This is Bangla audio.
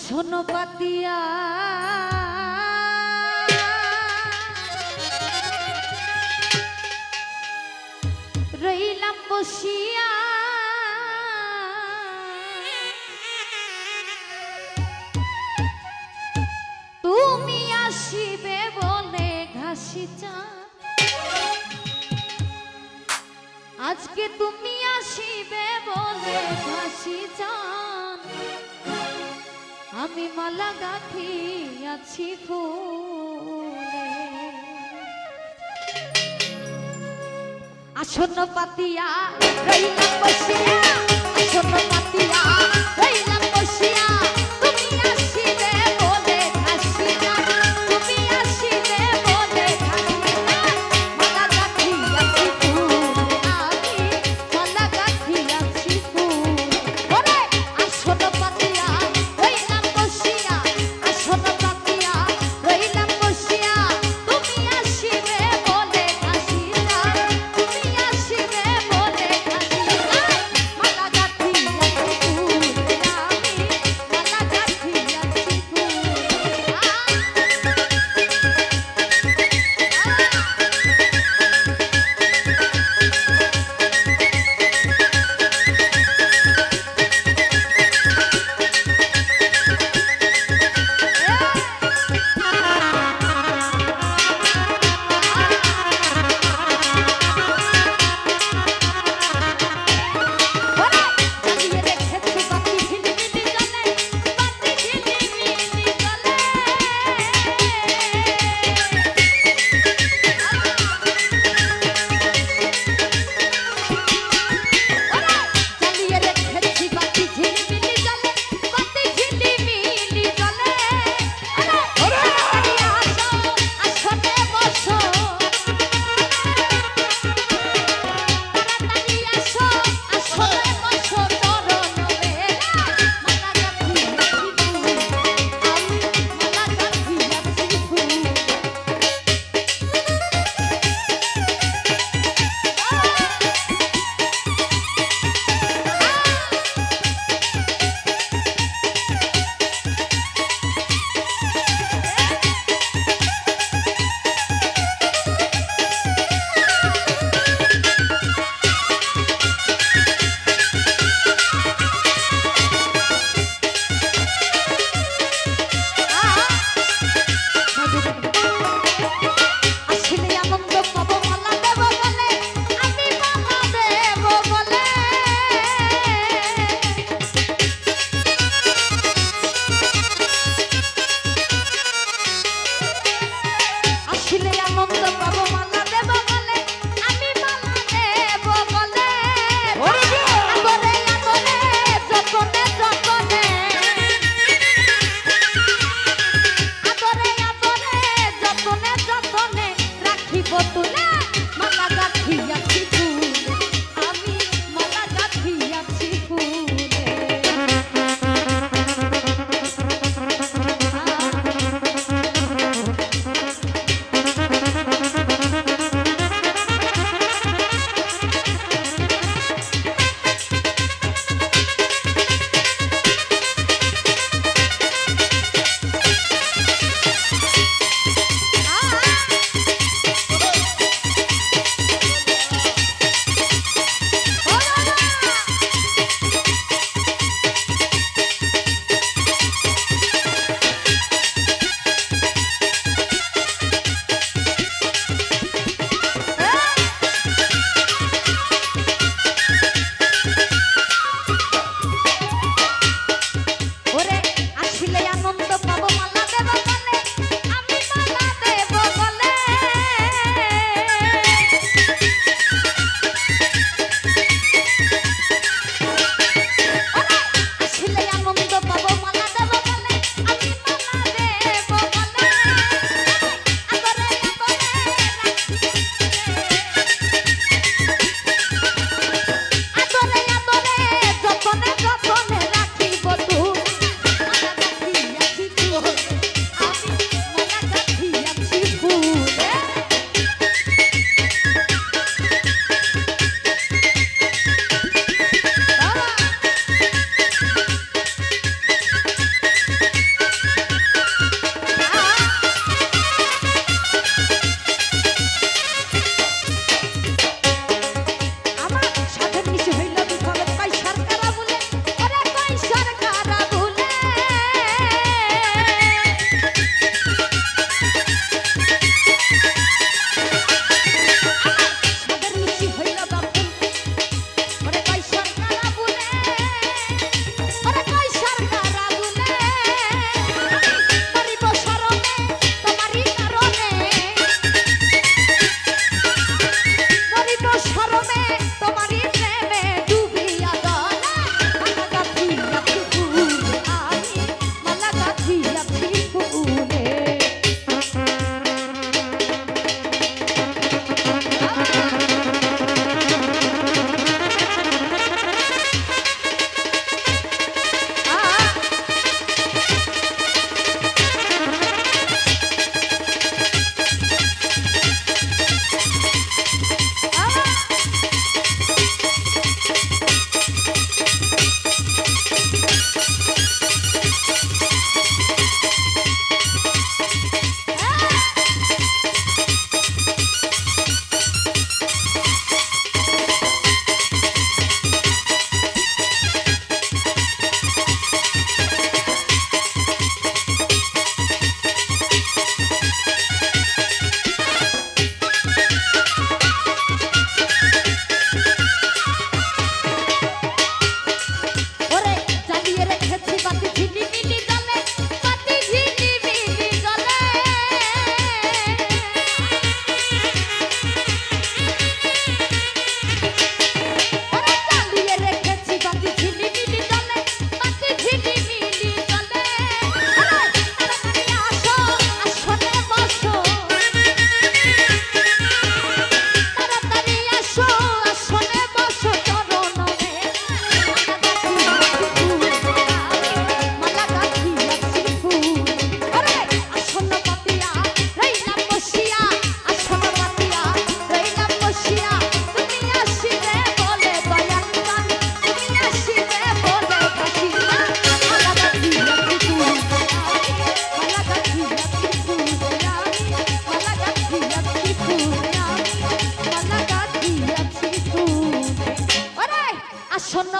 আসন পাতিয়া। রইলাম বসিয়া। তুমি আসিবে বলে ঘাসি চা আজকে তুমি আসিবে বলে ঘাসি চান। আমি মালা গাঁথিয়াছি ফুলে। আসন্ন পাতিয়া রইলাম বসিয়া আসন্ন পাতিয়া রইলাম বসিয়া। আসন্ন